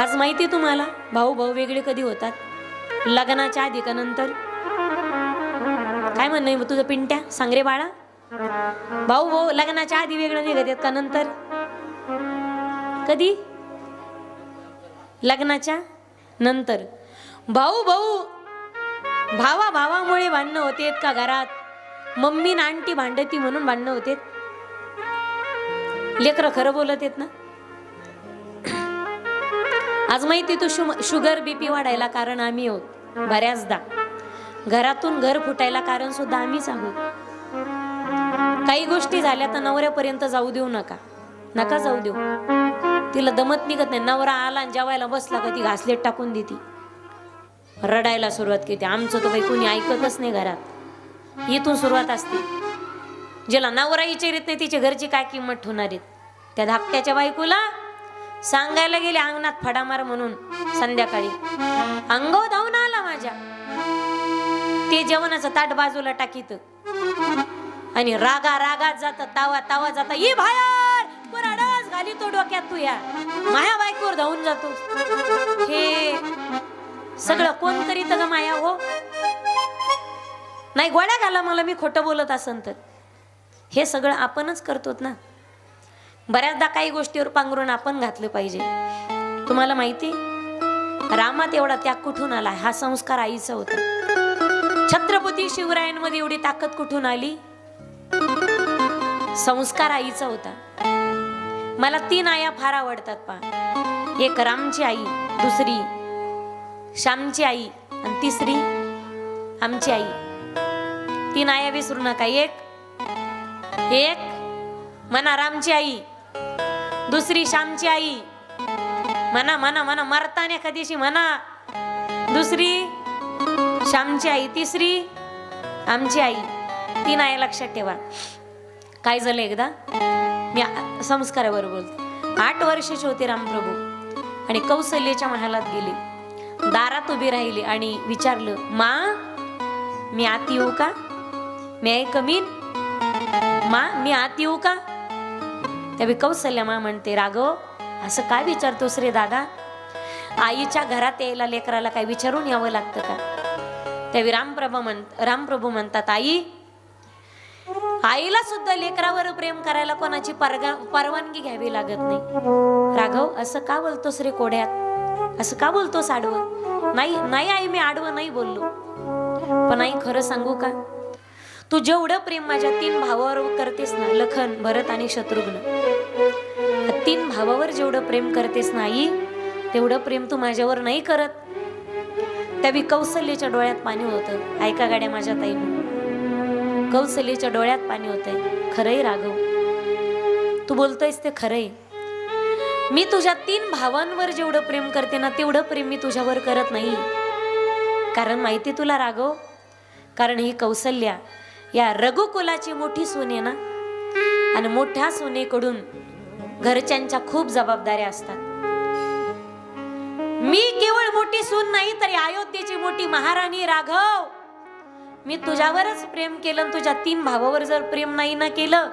आज माहिती आहे तुम्हाला? भाऊ भाऊ वेगळे कधी होतात? लग्नाच्या आधी का नंतर? काय म्हणणं आहे मग तुझं पिंट्या? सांग रे बाळा. भाऊ भाऊ लग्नाच्या आधी वेगळं निघत का नंतर? कधी? लग्नाच्या नंतर. भाऊ भाऊ भावा भावामुळे भांडणं होतेत का घरात? मम्मी ना आंटी भांडती म्हणून भांडणं होतेत लेकरं खरं बोलत आहेत ना? आज माहिती तू शु- शुगर बीपी वाढायला कारण आम्ही आहोत. बऱ्याचदा. घरातून घर फुटायला कारण सुद्धा आम्हीच आहोत. काही गोष्टी झाल्या तर नवऱ्यापर्यंत जाऊ देऊ नका. नका जाऊ देऊ. तिला दमत निघत नाही. नवरा आला आणि जेवायला बसला का ती घासलेट टाकून देते. रडायला सुरुवात केली. आमचं तर बाई कोणी ऐकतच नाही घरात. इथून सुरुवात असते. ज्याला नवरा विचारित नाही तिच्या घरची काय किंमत होणार आहेत? त्या धाकट्याच्या बायकोला सांगायला गेले अंगणात फडामार म्हणून संध्याकाळी. अंगो धावून आला माझ्या. ते जेवणाचं ताट बाजूला टाकीत. आणि रागा रागात जात तावा तावा जाता ये बाहेर! पुरा डास घाली तो डोक्यात तू या. माया बायकोवर धावून जातो हे सगळं कोण करीत ग माया हो? नाही गोळ्या घाला मला मी खोटं बोलत असन तर. हे सगळं आपणच करतो ना. बऱ्याचदा काही गोष्टीवर पांघरून आपण घातलं पाहिजे. तुम्हाला माहिती रामात एवढा त्याग कुठून आला? हा संस्कार आईचा होता. छत्रपती शिवरायांमध्ये एवढी ताकद कुठून आली? संस्कार आईचा होता. मला तीन आया फार आवडतात पा एक रामची आई दुसरी श्यामची आई आणि तिसरी आमची आई. तीन आया विसरू नका. एक एक म्हणा रामची आई दुसरी श्यामची आई. म्हणा म्हणा म्हणा मरताना एखादीशी म्हणा दुसरी श्यामची आई तिसरी आमची आई. तीन आई लक्षात ठेवा. काय झालं एकदा? मी संस्कारावर बोलते. आठ वर्षाचे होते रामप्रभू. आणि कौशल्याच्या महालात गेले. दारात उभी राहिली आणि विचारलं मा मी आत येऊ का? मी आहे कमीन? मा मी आत येऊ का? त्यावेळी कौशल्यामा म्हणते राघव असं काय विचारतोस रे दादा? आईच्या घरात यायला लेकराला काय विचारून यावं लागतं का? त्यावेळी रामप्रभू म्हण रामप्रभू म्हणतात आई आईला सुद्धा लेकरावर प्रेम करायला कोणाची परगा परवानगी घ्यावी लागत नाही. राघव असं का बोलतोस रे कोड्यात? असं का बोलतोस आडवं? नाही नाही आई मी आडवं नाही बोललो. पण आई खरं सांगू का? तू जेवढं प्रेम माझ्या तीन भावावर करतेस ना लखन भरत आणि शत्रुघ्न तीन भावावर जेवढं प्रेम करतेस ना आई तेवढं प्रेम तू माझ्यावर नाही करत. त्यावेळी कौसल्याच्या डोळ्यात पाणी होतं. ऐका गाड्या माझ्या ताई. कौसल्याच्या डोळ्यात पाणी होतंय. खरंय राघव. तू बोलतोयस ते खरंय. मी तुझ्या तीन भावांवर जेवढं प्रेम करते ना तेवढं प्रेम मी तुझ्यावर करत नाही. कारण माहिती तुला राघव? कारण ही कौशल्या या रघुकुलाची मोठी सोने ना? आणि मोठ्या सुनेकडून घरच्यांच्या खूप जबाबदाऱ्या असतात. मी केवळ मोठी सून नाही तरी अयोध्येची मोठी महाराणी राघव! मी तुझ्यावरच प्रेम केलं आणि तुझ्या तीन भावावर जर प्रेम नाही ना केलं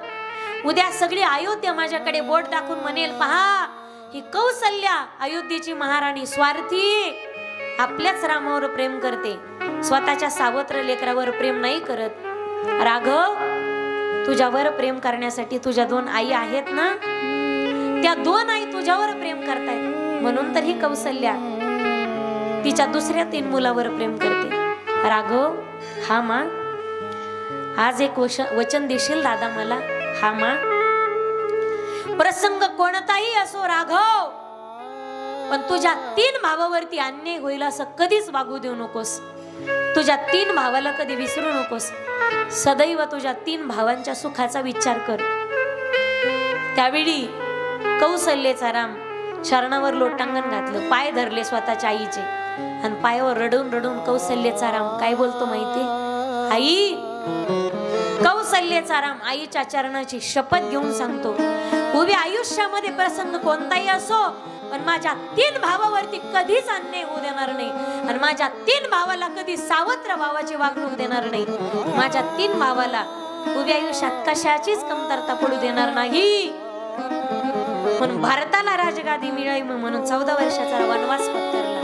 उद्या सगळी अयोध्या माझ्याकडे बोट टाकून म्हणेल पहा ही कौसल्या अयोध्येची महाराणी स्वार्थी आपल्याच रामावर प्रेम करते. स्वतःच्या सावत्र लेकरावर प्रेम नाही करत राघव तुझ्यावर प्रेम करण्यासाठी तुझ्या दोन आई आहेत ना? त्या दोन आई तुझ्यावर प्रेम करतायत. म्हणून तर ही कौशल्या तिच्या दुसऱ्या तीन मुलावर प्रेम करते. राघव हा मा. आज एक वचन देशील दादा मला? हा मा. प्रसंग कोणताही असो राघव पण तुझ्या तीन भावावरती अन्याय होईल असं कधीच वागू देऊ नकोस. तुझ्या तीन भावाला कधी विसरू नकोस. सदैव तुझ्या तीन भावांच्या सुखाचा विचार कर. त्यावेळी कौसल्येचा राम शरणावर लोटांगण घातलं. पाय धरले स्वतःच्या आईचे. आणि पायावर रडून रडून कौसल्येचा राम काय बोलतो माहिती आई! कौसल्येचा राम आईच्या चरणाची शपथ घेऊन सांगतो. उभी आयुष्यामध्ये प्रसंग कोणताही असो पण माझ्या तीन भावावरती कधीच अन्याय होऊ देणार नाही. आणि माझ्या तीन भावाला कधी सावत्र भावाची वागणूक देणार नाही. माझ्या तीन भावाला उभ्या आयुष्यात कशाचीच कमतरता पडू देणार नाही. म्हणून भारताला राजगादी मिळावी म्हणून चौदा वर्षाचा वनवास पत्करला.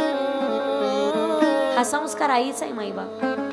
हा संस्कार आईचा आहे माई बाबा